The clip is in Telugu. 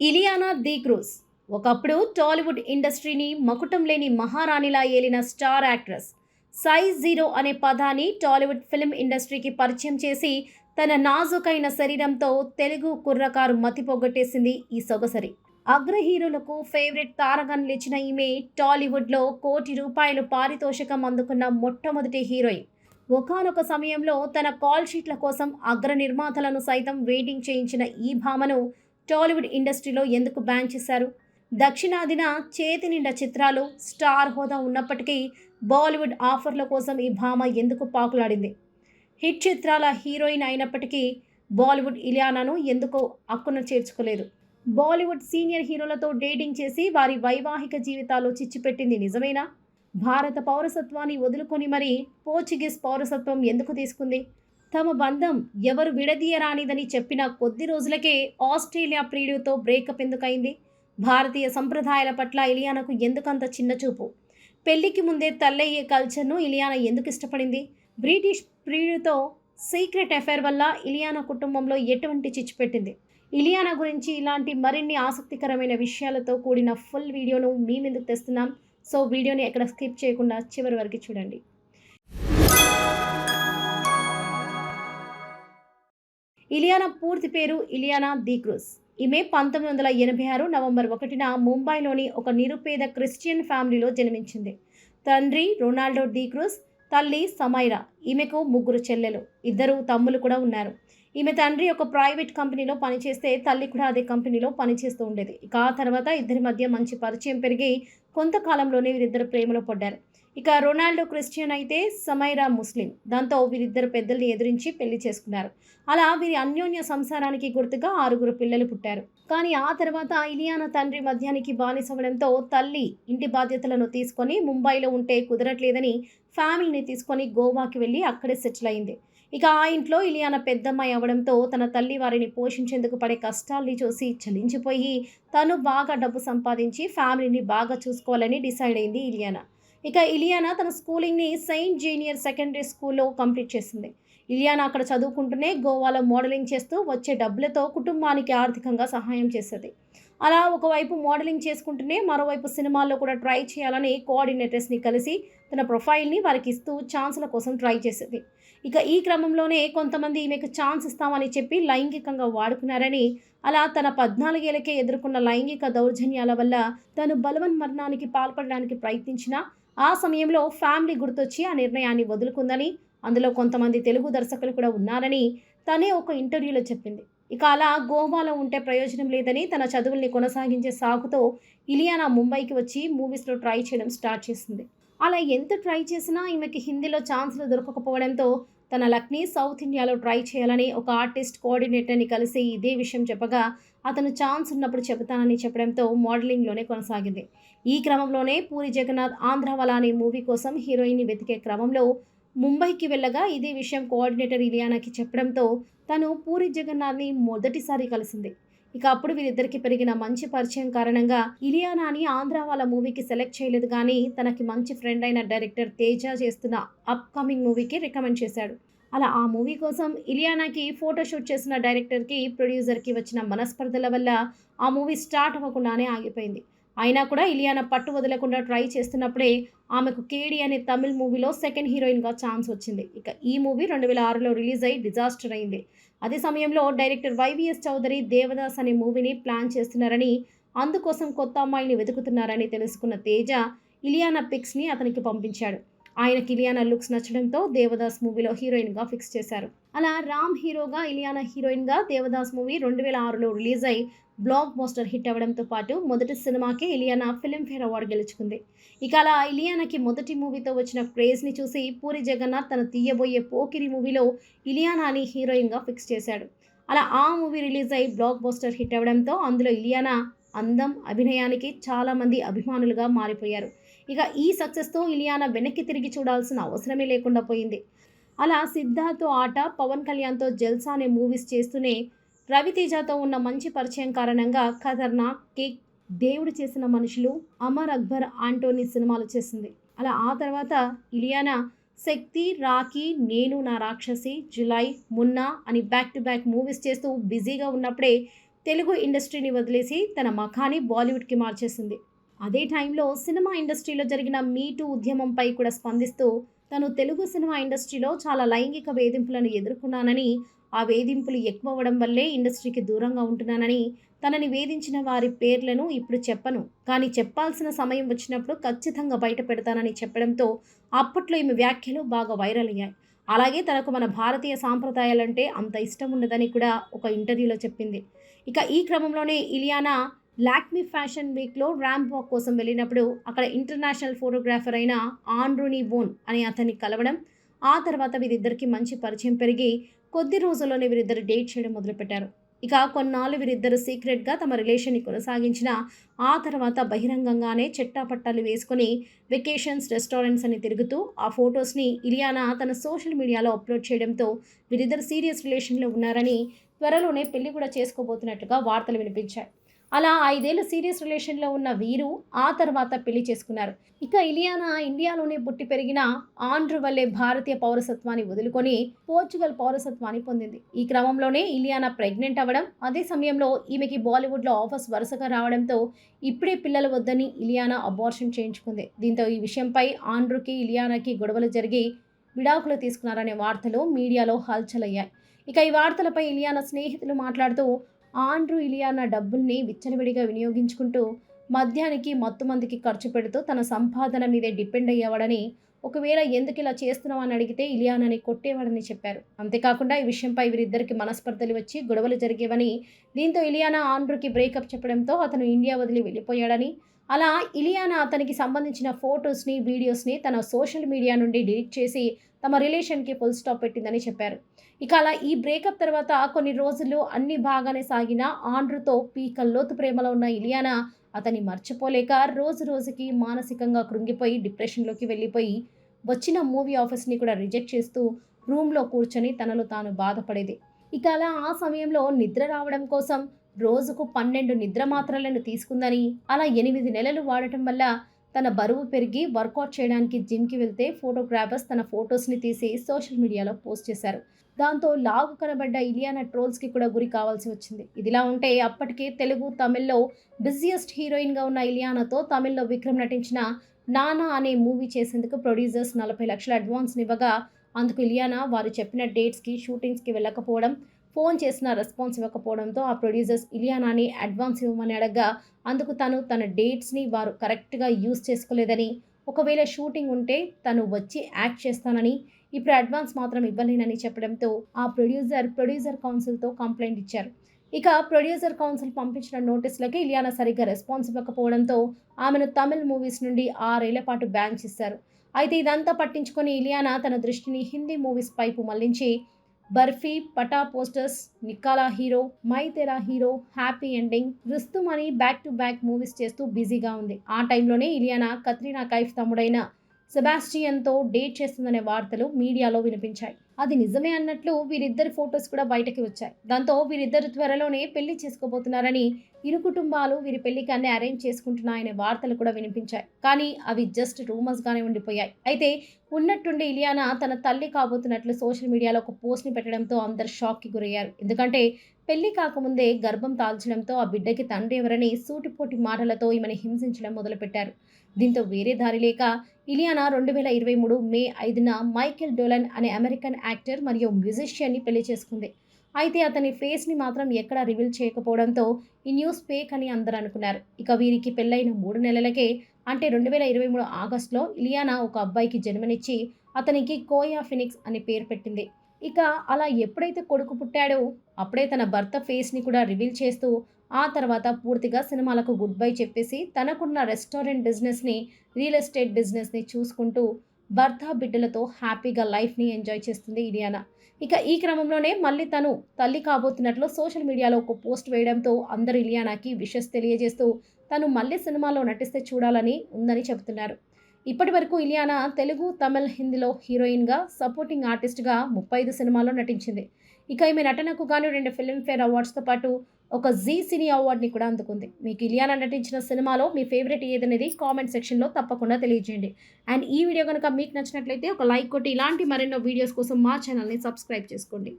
Ileana the cruise. ఒకప్పుడు టాలీవుడ్ ఇండస్ట్రీని మకుటం లేని మహారాణిలా ఏలిన స్టార్ యాక్ట్రెస్ సైజ్ జీరో అనే పదాన్ని టాలీవుడ్ ఫిల్మ్ ఇండస్ట్రీకి పరిచయం చేసి తన నాజుకైన శరీరంతో తెలుగు కుర్రకారు మతిపోగొట్టేసింది ఈ సొగసరి. అగ్ర హీరోలకు ఫేవరెట్ తారగా నిలిచిన ఈమె టాలీవుడ్లో కోటి రూపాయలు పారితోషికం అందుకున్న మొట్టమొదటి హీరోయిన్. ఒకానొక సమయంలో తన కాల్ షీట్ల కోసం అగ్ర నిర్మాతలను సైతం వెయిటింగ్ చేయించిన ఈ భామను టాలీవుడ్ ఇండస్ట్రీలో ఎందుకు బ్యాన్ చేశారు? దక్షిణాదిన చేతి నిండా చిత్రాలు స్టార్ హోదా ఉన్నప్పటికీ బాలీవుడ్ ఆఫర్ల కోసం ఈ భామ ఎందుకు పాకులాడింది? హిట్ చిత్రాల హీరోయిన్ అయినప్పటికీ బాలీవుడ్ ఇలియానాను ఎందుకో అక్కున చేర్చుకోలేదు? బాలీవుడ్ సీనియర్ హీరోలతో డేటింగ్ చేసి వారి వైవాహిక జీవితాల్లో చిచ్చుపెట్టింది నిజమేనా? భారత పౌరసత్వాన్ని వదులుకొని మరి పోర్చుగీస్ పౌరసత్వం ఎందుకు తీసుకుంది? తమ బంధం ఎవరు విడదీయరానిదని చెప్పిన కొద్ది రోజులకే ఆస్ట్రేలియా ప్రియుడితో బ్రేకప్ ఎందుకైంది? భారతీయ సంప్రదాయాల పట్ల ఇలియానాకు ఎందుకంత చిన్న చూపు? పెళ్ళికి ముందే తల్లయ్యే కల్చర్ను ఇలియానా ఎందుకు ఇష్టపడింది? బ్రిటిష్ ప్రియుడితో సీక్రెట్ అఫైర్ వల్ల ఇలియానా కుటుంబంలో ఎటువంటి చిచ్చు పెట్టింది? ఇలియానా గురించి ఇలాంటి మరిన్ని ఆసక్తికరమైన విషయాలతో కూడిన ఫుల్ వీడియోను మీ ముందుకు తెస్తున్నాం? సో వీడియోని ఎక్కడ స్కిప్ చేయకుండా చివరి వరకు చూడండి. ఇలియానా పూర్తి పేరు ఇలియానా దీక్రూస్ ఈమె పంతొమ్మిది వందల ఎనభై ఆరు నవంబర్ ఒకటిన ముంబైలోని ఒక నిరుపేద క్రిస్టియన్ ఫ్యామిలీలో జన్మించింది. తండ్రి రొనాల్డో దీక్రూస్ తల్లి సమైరా ఈమెకు ముగ్గురు చెల్లెలు ఇద్దరు తమ్ములు కూడా ఉన్నారు. ఈమె తండ్రి ఒక ప్రైవేట్ కంపెనీలో పనిచేస్తే తల్లి కూడా అదే కంపెనీలో పనిచేస్తూ ఉండేది. ఇక ఆ తర్వాత ఇద్దరి మధ్య మంచి పరిచయం పెరిగి కొంతకాలంలోనే వీరిద్దరు ప్రేమలో పడ్డారు. ఇక రొనాల్డో క్రిస్టియన్ అయితే సమైరా ముస్లిం. దాంతో వీరిద్దరు పెద్దల్ని ఎదిరించి పెళ్ళి చేసుకున్నారు. అలా వీరి అన్యోన్య సంసారానికి గుర్తుగా ఆరుగురు పిల్లలు పుట్టారు. కానీ ఆ తర్వాత ఇలియానా తండ్రి మధ్యానికి బానిసవడంతో తల్లి ఇంటి బాధ్యతలను తీసుకొని ముంబైలో ఉంటే కుదరట్లేదని ఫ్యామిలీని తీసుకొని గోవాకి వెళ్ళి అక్కడే సెటిల్ అయింది. ఇక ఆ ఇంట్లో ఇలియానా పెద్దమ్మాయి అవడంతో తన తల్లి వారిని పోషించేందుకు పడే కష్టాల్ని చూసి చలించిపోయి తను బాగా డబ్బు సంపాదించి ఫ్యామిలీని బాగా చూసుకోవాలని డిసైడ్ అయింది ఇలియానా. ఇక ఇలియానా తన స్కూలింగ్ని సెయింట్ జూనియర్ సెకండరీ స్కూల్లో కంప్లీట్ చేసింది. ఇలియానా అక్కడ చదువుకుంటూనే గోవాలో మోడలింగ్ చేస్తూ వచ్చే డబ్బులతో కుటుంబానికి ఆర్థికంగా సహాయం చేసేది. అలా ఒకవైపు మోడలింగ్ చేసుకుంటూనే మరోవైపు సినిమాల్లో కూడా ట్రై చేయాలని కోఆర్డినేటర్స్ని కలిసి తన ప్రొఫైల్ని వారికి ఇస్తూ ఛాన్సుల కోసం ట్రై చేసేది. ఇక ఈ క్రమంలోనే కొంతమంది ఈమెకు ఛాన్స్ ఇస్తామని చెప్పి లైంగికంగా వాడుకున్నారని అలా తన పద్నాలుగేళ్ళకే ఎదుర్కొన్న లైంగిక దౌర్జన్యాల వల్ల తను బలవన్మరణానికి పాల్పడడానికి ప్రయత్నించినా ఆ సమయంలో ఫ్యామిలీ గుర్తొచ్చి ఆ నిర్ణయాన్ని వదులుకుందని అందులో కొంతమంది తెలుగు దర్శకులు కూడా ఉన్నారని తనే ఒక ఇంటర్వ్యూలో చెప్పింది. ఇక అలా గోవాలో ఉంటే ప్రయోజనం లేదని తన చదువుల్ని కొనసాగించే సాగుతో ఇలియానా ముంబైకి వచ్చి మూవీస్లో ట్రై చేయడం స్టార్ట్ చేసింది. అలా ఎంత ట్రై చేసినా ఈమెకి హిందీలో ఛాన్సులు దొరకకపోవడంతో తన లక్ని సౌత్ ఇండియాలో ట్రై చేయాలని ఒక ఆర్టిస్ట్ కోఆర్డినేటర్ని కలిసి ఇదే విషయం చెప్పగా అతను ఛాన్స్ ఉన్నప్పుడు చెబుతానని చెప్పడంతో మోడలింగ్లోనే కొనసాగింది. ఈ క్రమంలోనే పూరి జగన్నాథ్ ఆంధ్రవల అనే మూవీ కోసం హీరోయిన్ని వెతికే క్రమంలో ముంబైకి వెళ్ళగా ఇదే విషయం కోఆర్డినేటర్ ఇలియానాకి చెప్పడంతో తను పూరి జగన్నాథ్ని మొదటిసారి కలిసింది. ఇక అప్పుడు వీరిద్దరికి పెరిగిన మంచి పరిచయం కారణంగా ఇలియానాని ఆంధ్ర వాళ్ళ మూవీకి సెలెక్ట్ చేయలేదు కానీ తనకి మంచి ఫ్రెండ్ అయిన డైరెక్టర్ తేజ చేస్తున్న అప్కమింగ్ మూవీకి రికమెండ్ చేశాడు. అలా ఆ మూవీ కోసం ఇలియానాకి ఫోటోషూట్ చేసిన డైరెక్టర్కి ప్రొడ్యూసర్కి వచ్చిన మనస్పర్ధల వల్ల ఆ మూవీ స్టార్ట్ అవ్వకుండానే ఆగిపోయింది. అయినా కూడా ఇలియానా పట్టు వదలకుండా ట్రై చేస్తున్నప్పుడే ఆమెకు కేడి అనే తమిళ్ మూవీలో సెకండ్ హీరోయిన్గా ఛాన్స్ వచ్చింది. ఇక ఈ మూవీ రెండు వేల ఆరులో రిలీజ్ అయ్యి డిజాస్టర్ అయింది. అదే సమయంలో డైరెక్టర్ వైవిఎస్ చౌదరి దేవదాస్ అనే మూవీని ప్లాన్ చేస్తున్నారని అందుకోసం కొత్త అమ్మాయిని వెతుకుతున్నారని తెలుసుకున్న తేజ ఇలియానా పిక్స్ని అతనికి పంపించాడు. ఆయనకి ఇలియానా లుక్స్ నచ్చడంతో దేవదాస్ మూవీలో హీరోయిన్గా ఫిక్స్ చేశారు. అలా రామ్ హీరోగా ఇలియానా హీరోయిన్గా దేవదాస్ మూవీ రెండు వేల ఆరులో రిలీజ్ అయి బ్లాక్ బస్టర్ హిట్ అవ్వడంతో పాటు మొదటి సినిమాకి ఇలియానా ఫిలింఫేర్ అవార్డు గెలుచుకుంది. ఇక అలా ఇలియానాకి మొదటి మూవీతో వచ్చిన క్రేజ్ని చూసి పూరి జగన్నాథ్ తను తీయబోయే పోకిరి మూవీలో ఇలియానాని హీరోయిన్గా ఫిక్స్ చేశాడు. అలా ఆ మూవీ రిలీజ్ అయి బ్లాక్ బోస్టర్ హిట్ అవ్వడంతో అందులో ఇలియానా అందం అభినయానికి చాలామంది అభిమానులుగా మారిపోయారు. ఇక ఈ సక్సెస్తో ఇలియానా వెనక్కి తిరిగి చూడాల్సిన అవసరమే లేకుండా పోయింది. అలా సిద్ధార్థ్ ఆట పవన్ కళ్యాణ్తో జల్సా అనే మూవీస్ చేస్తూనే రవితేజతో ఉన్న మంచి పరిచయం కారణంగా ఖతర్నాక్ కేక్ దేవుడు చేసిన మనుషులు అమర్ అక్బర్ ఆంటోనీ సినిమాలు చేసింది. అలా ఆ తర్వాత ఇలియానా శక్తి రాఖీ నేను నా రాక్షసి జులై మున్నా అని బ్యాక్ టు బ్యాక్ మూవీస్ చేస్తూ బిజీగా ఉన్నప్పుడే తెలుగు ఇండస్ట్రీని వదిలేసి తన మఖాని బాలీవుడ్కి మార్చేసింది. అదే టైంలో సినిమా ఇండస్ట్రీలో జరిగిన మీటూ ఉద్యమంపై కూడా స్పందిస్తూ తను తెలుగు సినిమా ఇండస్ట్రీలో చాలా లైంగిక వేధింపులను ఎదుర్కొన్నానని ఆ వేధింపులు ఎక్కువ అవ్వడం వల్లే ఇండస్ట్రీకి దూరంగా ఉంటున్నానని తనని వేధించిన వారి పేర్లను ఇప్పుడు చెప్పను. కానీ చెప్పాల్సిన సమయం వచ్చినప్పుడు ఖచ్చితంగా బయట పెడతానని చెప్పడంతో అప్పట్లో ఈమె వ్యాఖ్యలు బాగా వైరల్ అయ్యాయి. అలాగే తనకు మన భారతీయ సాంప్రదాయాలంటే అంత ఇష్టం ఉండదని కూడా ఒక ఇంటర్వ్యూలో చెప్పింది. ఇక ఈ క్రమంలోనే ఇలియానా లాక్మీ ఫ్యాషన్ వీక్లో ర్యాంప్ వాక్ కోసం వెళ్ళినప్పుడు అక్కడ ఇంటర్నేషనల్ ఫోటోగ్రాఫర్ అయిన ఆండ్రూనీ బోన్ అని అతన్ని కలవడం ఆ తర్వాత వీరిద్దరికి మంచి పరిచయం పెరిగి కొద్ది రోజుల్లోనే వీరిద్దరు డేట్ చేయడం మొదలుపెట్టారు. ఇక కొన్నాళ్ళు వీరిద్దరు సీక్రెట్గా తమ రిలేషన్ని కొనసాగించిన ఆ తర్వాత బహిరంగంగానే చెట్టాపట్టాలు వేసుకొని వెకేషన్స్ రెస్టారెంట్స్ అని తిరుగుతూ ఆ ఫొటోస్ని ఇలియానా తన సోషల్ మీడియాలో అప్లోడ్ చేయడంతో వీరిద్దరు సీరియస్ రిలేషన్లో ఉన్నారని త్వరలోనే పెళ్ళి కూడా చేసుకోబోతున్నట్లుగా వార్తలు వినిపించాయి. అలా ఐదేళ్ళు సీరియస్ రిలేషన్లో ఉన్న వీరు ఆ తర్వాత పెళ్ళి చేసుకున్నారు. ఇక ఇలియానా ఇండియాలోనే పుట్టి పెరిగిన ఆండ్రు వల్లే భారతీయ పౌరసత్వాన్ని వదులుకొని పోర్చుగల్ పౌరసత్వాన్ని పొందింది. ఈ క్రమంలోనే ఇలియానా ప్రెగ్నెంట్ అవ్వడం అదే సమయంలో ఈమెకి బాలీవుడ్లో ఆఫర్స్ వరుసగా రావడంతో ఇప్పుడే పిల్లలు వద్దని ఇలియానా అబార్షన్ చేయించుకుంది. దీంతో ఈ విషయంపై ఆండ్రుకి ఇలియానాకి గొడవలు జరిగి విడాకులు తీసుకున్నారనే వార్తలు మీడియాలో హల్చల్ అయ్యాయి. ఇక ఈ వార్తలపై ఇలియానా స్నేహితులు మాట్లాడుతూ ఆండ్రూ ఇలియానా డబ్బుల్ని విచ్చలవిడిగా వినియోగించుకుంటూ మద్యానికి మత్తు మందికి ఖర్చు పెడుతూ తన సంపాదన మీదే డిపెండ్ అయ్యేవాడని ఒకవేళ ఎందుకు ఇలా చేస్తున్నావు అని అడిగితే ఇలియానాని కొట్టేవాడని చెప్పారు. అంతేకాకుండా ఈ విషయంపై వీరిద్దరికి మనస్పర్ధలు వచ్చి గొడవలు జరిగేవని దీంతో ఇలియానా ఆండ్రూకి బ్రేకప్ చెప్పడంతో అతను ఇండియా వదిలి వెళ్ళిపోయాడని అలా ఇలియానా అతనికి సంబంధించిన ఫొటోస్ని వీడియోస్ని తన సోషల్ మీడియా నుండి డిలీట్ చేసి తమ రిలేషన్కి ఫుల్ స్టాప్ పెట్టిందని చెప్పారు. ఇక అలా ఈ బ్రేకప్ తర్వాత కొన్ని రోజులు అన్ని బాగానే సాగిన ఆండ్రుతో పీకల్లోతు ప్రేమలో ఉన్న ఇలియానా అతన్ని మర్చిపోలేక రోజు రోజుకి మానసికంగా కృంగిపోయి డిప్రెషన్లోకి వెళ్ళిపోయి వచ్చిన మూవీ ఆఫర్స్ని కూడా రిజెక్ట్ చేస్తూ రూమ్లో కూర్చొని తనలో తాను బాధపడేది. ఇక అలా ఆ సమయంలో నిద్ర రావడం కోసం రోజుకు పన్నెండు నిద్ర మాత్రలను తీసుకుందని అలా ఎనిమిది నెలలు వాడటం వల్ల తన బరువు పెరిగి వర్కౌట్ చేయడానికి జిమ్కి వెళ్తే ఫోటోగ్రాఫర్స్ తన ఫొటోస్ని తీసి సోషల్ మీడియాలో పోస్ట్ చేశారు. దాంతో లాగు కనబడ్డ ఇలియానా ట్రోల్స్కి కూడా గురి కావాల్సి వచ్చింది. ఇదిలా ఉంటే అప్పటికే తెలుగు తమిళ్ళో బిజియెస్ట్ హీరోయిన్గా ఉన్న ఇలియానాతో తమిళ్ళో విక్రమ్ నటించిన నానా అనే మూవీ చేసేందుకు ప్రొడ్యూసర్స్ నలభై లక్షల అడ్వాన్స్ని ఇవ్వగా అందుకు ఇలియానా వారు చెప్పిన డేట్స్కి షూటింగ్స్కి వెళ్ళకపోవడం ఫోన్ చేసిన రెస్పాన్స్ ఇవ్వకపోవడంతో ఆ ప్రొడ్యూసర్స్ ఇలియానాని అడ్వాన్స్ ఇవ్వమని అడగగా అందుకు తను తన డేట్స్ని వారు కరెక్ట్గా యూజ్ చేసుకోలేదని ఒకవేళ షూటింగ్ ఉంటే తను వచ్చి యాక్ట్ చేస్తానని ఇప్పుడు అడ్వాన్స్ మాత్రం ఇవ్వలేనని చెప్పడంతో ఆ ప్రొడ్యూసర్ ప్రొడ్యూసర్ కౌన్సిల్తో కంప్లైంట్ ఇచ్చారు. ఇక ప్రొడ్యూసర్ కౌన్సిల్ పంపించిన నోటీసులకి ఇలియానా సరిగ్గా రెస్పాన్స్ ఇవ్వకపోవడంతో ఆమెను తమిళ్ మూవీస్ నుండి ఆరేళ్ళ పాటు బ్యాన్ చేశారు. అయితే ఇదంతా పట్టించుకొని ఇలియానా తన దృష్టిని హిందీ మూవీస్ వైపు మళ్ళించి Barfi Phata posters Nikla hero Main Tera hero happy ending రుస్తుమని back to back movies చేస్తూ బిజీగా ఉంది. ఆ టైంలోనే ఇలియానా కత్రీనా కైఫ్ తమ్ముడైన సెబాస్టియన్తో డేట్ చేస్తుందనే వార్తలు మీడియాలో వినిపించాయి. అది నిజమే అన్నట్లు వీరిద్దరి ఫొటోస్ కూడా బయటకి వచ్చాయి. దాంతో వీరిద్దరు త్వరలోనే పెళ్ళి చేసుకోబోతున్నారని ఇరు కుటుంబాలు వీరి పెళ్ళికి అన్ని అరేంజ్ చేసుకుంటున్నాయనే వార్తలు కూడా వినిపించాయి. కానీ అవి జస్ట్ రూమర్స్గానే ఉండిపోయాయి. అయితే ఉన్నట్టుండి ఇలియానా తన తల్లి కాబోతున్నట్లు సోషల్ మీడియాలో ఒక పోస్ట్ని పెట్టడంతో అందరు షాక్కి గురయ్యారు. ఎందుకంటే పెళ్ళి కాకముందే గర్భం తాల్చడంతో ఆ బిడ్డకి తండ్రి ఎవరని సూటిపోటి మాటలతో ఈమెను హింసించడం మొదలుపెట్టారు. దీంతో వేరే దారి లేక ఇలియానా రెండు వేల ఇరవై మూడు మే ఐదున మైకెల్ డోలన్ అనే అమెరికన్ యాక్టర్ మరియు మ్యూజిషియన్ని పెళ్ళి చేసుకుంది. అయితే అతని ఫేస్ని మాత్రం ఎక్కడా రివీల్ చేయకపోవడంతో ఈ న్యూస్ ఫేక్ అని అందరూ అనుకున్నారు. ఇక వీరికి పెళ్ళైన మూడు నెలలకే అంటే రెండు వేల ఇరవై మూడు ఆగస్టులో ఇలియానా ఒక అబ్బాయికి జన్మనిచ్చి అతనికి కోయా ఫినిక్స్ అని పేరు పెట్టింది. ఇక అలా ఎప్పుడైతే కొడుకు పుట్టాడో అప్పుడే తన భర్త ఫేస్ని కూడా రివీల్ చేస్తూ ఆ తర్వాత పూర్తిగా సినిమాలకు గుడ్ బై చెప్పేసి తనకున్న రెస్టారెంట్ బిజినెస్ని రియల్ ఎస్టేట్ బిజినెస్ని చూసుకుంటూ భర్త బిడ్డలతో హ్యాపీగా లైఫ్ని ఎంజాయ్ చేస్తుంది ఇలియానా. ఇక ఈ క్రమంలోనే మళ్ళీ తను తల్లి కాబోతున్నట్లు సోషల్ మీడియాలో ఒక పోస్ట్ వేయడంతో అందరు ఇలియానాకి విషస్ తెలియజేస్తూ తను మళ్ళీ సినిమాలో నటిస్తే చూడాలని ఉందని చెబుతున్నారు. ఇప్పటి వరకు ఇలియానా తెలుగు తమిళ్ హిందీలో హీరోయిన్గా సపోర్టింగ్ ఆర్టిస్ట్గా ముప్పై ఐదు సినిమాల్లో నటించింది. ఇక ఈమె నటనకు గాను రెండు ఫిల్మ్ఫేర్ అవార్డ్స్తో పాటు ఒక జీ సినీ అవార్డ్ని కూడా అందుకుంది. మీకు ఇలియానా నటించిన సినిమాలో మీ ఫేవరెట్ ఏదనేది కామెంట్ సెక్షన్లో తప్పకుండా తెలియజేయండి. అండ్ ఈ వీడియో కనుక మీకు నచ్చినట్లయితే ఒక లైక్ కొట్టి ఇలాంటి మరెన్నో వీడియోస్ కోసం మా ఛానల్ని సబ్స్క్రైబ్ చేసుకోండి.